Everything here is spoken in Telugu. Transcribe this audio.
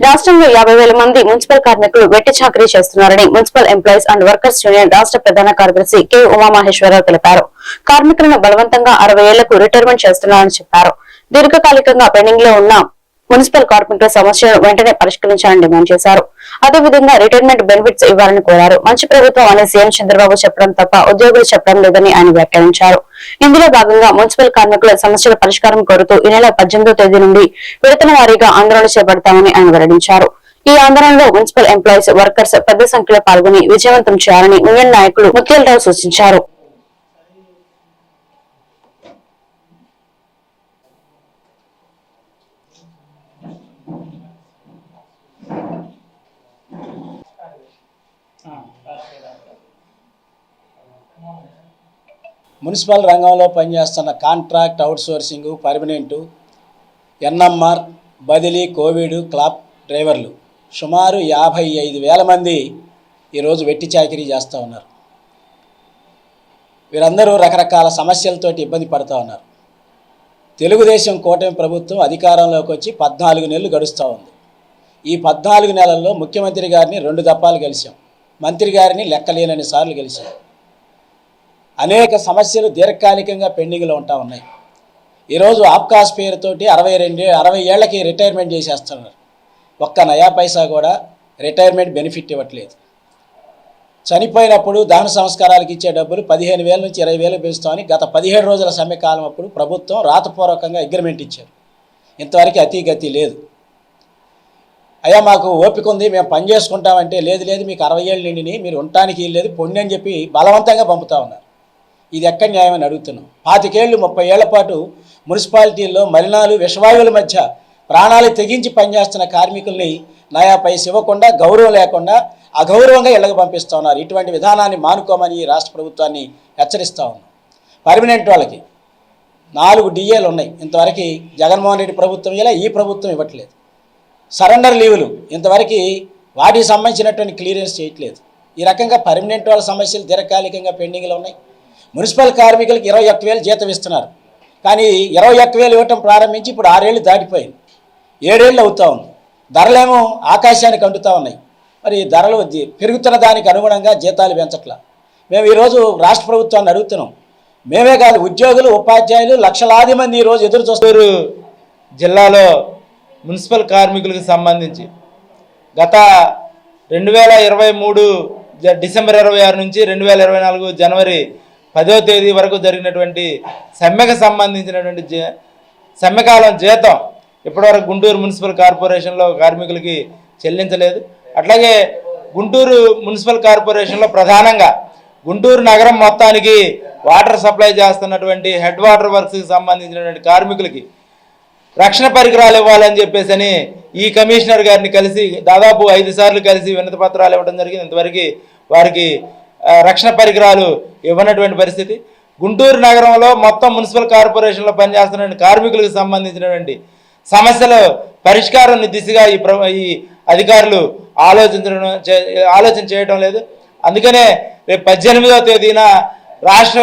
రాష్ట్రంలో యాభై వేల మంది మున్సిపల్ కార్మికులు వెట్టి చాకరీ చేస్తున్నారని municipal employees and workers union రాష్ట్ర ప్రధాన కార్యదర్శి కె ఉమామహేశ్వరరావు తెలిపారు. కార్మికులను బలవంతంగా అరవై ఏళ్ళకు రిటైర్మెంట్ చేస్తున్నారని చెప్పారు. దీర్ఘకాలికంగా పెండింగ్లో ఉన్న మున్సిపల్ కార్మికుల సమస్యలను వెంటనే పరిష్కరించాలని డిమాండ్ చేశారు. అదేవిధంగా రిటైర్మెంట్ బెనిఫిట్స్ ఇవ్వాలని కోరారు. మంచి ప్రభుత్వం అని సీఎం చంద్రబాబు చెప్పడం తప్ప ఉద్యోగులు చెప్పడం లేదని ఆయన వ్యాఖ్యానించారు. ఇందులో భాగంగా మున్సిపల్ కార్మికుల సమస్యల పరిష్కారం కోరుతూ ఈ నెల పద్దెనిమిదో తేదీ నుండి విడతల వారీగా ఆందోళన చేపడతామని ఆయన వెల్లడించారు. ఈ ఆందోళనలో మున్సిపల్ ఎంప్లాయీస్ వర్కర్స్ పెద్ద సంఖ్యలో పాల్గొని విజయవంతం చేయాలని యూనియన్ నాయకులు ముత్యాలరావు సూచించారు. మున్సిపల్ రంగంలో పనిచేస్తున్న కాంట్రాక్ట్ అవుట్సోర్సింగ్ పర్మనెంటు ఎన్ఎంఆర్ బదిలీ కోవిడ్ క్లాప్ డ్రైవర్లు సుమారు యాభై ఐదు వేల మంది ఈరోజు వెట్టి చాకిరీ చేస్తూ ఉన్నారు. వీరందరూ రకరకాల సమస్యలతోటి ఇబ్బంది పడుతూ ఉన్నారు. తెలుగుదేశం కూటమి ప్రభుత్వం అధికారంలోకి వచ్చి పద్నాలుగు నెలలు గడుస్తూ ఉంది. ఈ పద్నాలుగు నెలల్లో ముఖ్యమంత్రి గారిని రెండు దప్పాలు కలిశాం మంత్రి గారిని లెక్కలేనని సార్లు గెలిచారు. అనేక సమస్యలు దీర్ఘకాలికంగా పెండింగ్లో ఉంటా ఉన్నాయి. ఈరోజు ఆప్కాస్ పేరుతోటి అరవై రెండు అరవై ఏళ్ళకి రిటైర్మెంట్ చేసేస్తున్నారు. ఒక్క నయా పైసా కూడా రిటైర్మెంట్ బెనిఫిట్ ఇవ్వట్లేదు. చనిపోయినప్పుడు దహన సంస్కారాలకు ఇచ్చే డబ్బులు పదిహేను వేల నుంచి ఇరవై వేలు పెంచుతామని గత పదిహేడు రోజుల సమ్మె కాలం అప్పుడు ప్రభుత్వం రాతపూర్వకంగా అగ్రిమెంట్ ఇచ్చారు. ఇంతవరకు అతీగతి లేదు. అయ్యా మాకు ఓపిక ఉంది మేము పని చేసుకుంటామంటే లేదు లేదు మీకు అరవై ఏళ్ళు నిండిని మీరు ఉండటానికి లేదు పొండి అని చెప్పి బలవంతంగా పంపుతా ఉన్నారు. ఇది ఎక్కడ న్యాయమని అడుగుతున్నాం. పాతికేళ్ళు ముప్పై ఏళ్ళ పాటు మున్సిపాలిటీల్లో మలినాలు విషవాయువుల మధ్య ప్రాణాలు తెగించి పనిచేస్తున్న కార్మికుల్ని నయా పైస ఇవ్వకుండా గౌరవం లేకుండా అగౌరవంగా ఇళ్ళకి పంపిస్తూ ఉన్నారు. ఇటువంటి విధానాన్ని మానుకోమని ఈ రాష్ట్ర ప్రభుత్వాన్ని హెచ్చరిస్తూ ఉన్నాం. పర్మనెంట్ వాళ్ళకి నాలుగు డిఏలు ఉన్నాయి. ఇంతవరకు జగన్మోహన్ రెడ్డి ప్రభుత్వం ఇలా ఈ ప్రభుత్వం ఇవ్వట్లేదు. సరెండర్ లీవులు. ఇంతవరకు వాటికి సంబంధించినటువంటి క్లియరెన్స్ చేయట్లేదు. ఈ రకంగా పర్మనెంట్ వాళ్ళ సమస్యలు దీర్ఘకాలికంగా పెండింగ్లో ఉన్నాయి. మున్సిపల్ కార్మికులకు ఇరవై ఒక్క వేలు జీతం ఇస్తున్నారు. కానీ ఇరవై ఒక్క వేలు ఇవ్వటం ప్రారంభించి ఇప్పుడు ఆరేళ్ళు దాటిపోయింది. ఏడేళ్ళు అవుతా ఉంది. ధరలేమో ఆకాశానికి అంటుతూ ఉన్నాయి. మరి ధరలు పెరుగుతున్న దానికి అనుగుణంగా జీతాలు పెంచట్లా. మేము ఈరోజు రాష్ట్ర ప్రభుత్వాన్ని అడుగుతున్నాం. మేమే కాదు ఉద్యోగులు ఉపాధ్యాయులు లక్షలాది మంది ఈరోజు ఎదురు చూస్తారు జిల్లాలో మున్సిపల్ కార్మికులకు సంబంధించి గత రెండు వేల ఇరవై మూడు జ- డిసెంబర్ ఇరవై ఆరు నుంచి రెండు వేల ఇరవై నాలుగు జనవరి పదో తేదీ వరకు జరిగినటువంటి సమ్మెకు సంబంధించినటువంటి జ సమ్మెకాలం జీతం ఇప్పటివరకు గుంటూరు మున్సిపల్ కార్పొరేషన్లో కార్మికులకి చెల్లించలేదు. అట్లాగే గుంటూరు మున్సిపల్ కార్పొరేషన్లో ప్రధానంగా గుంటూరు నగరం మొత్తానికి వాటర్ సప్లై చేస్తున్నటువంటి హెడ్ వాటర్ వర్క్స్కి సంబంధించినటువంటి కార్మికులకి రక్షణ పరికరాలు ఇవ్వాలని చెప్పేసి అని ఈ కమిషనర్ గారిని కలిసి దాదాపు ఐదు సార్లు కలిసి వినతి పత్రాలు ఇవ్వడం జరిగింది. ఇంతవరకు వారికి రక్షణ పరికరాలు ఇవ్వనటువంటి పరిస్థితి. గుంటూరు నగరంలో మొత్తం మున్సిపల్ కార్పొరేషన్లో పనిచేస్తున్న కార్మికులకు సంబంధించినటువంటి సమస్యలు పరిష్కారం దిశగా ఈ ఈ అధికారులు ఆలోచించడం ఆలోచన చేయడం లేదు. అందుకనే రేపు పద్దెనిమిదవ తేదీన రాష్ట్ర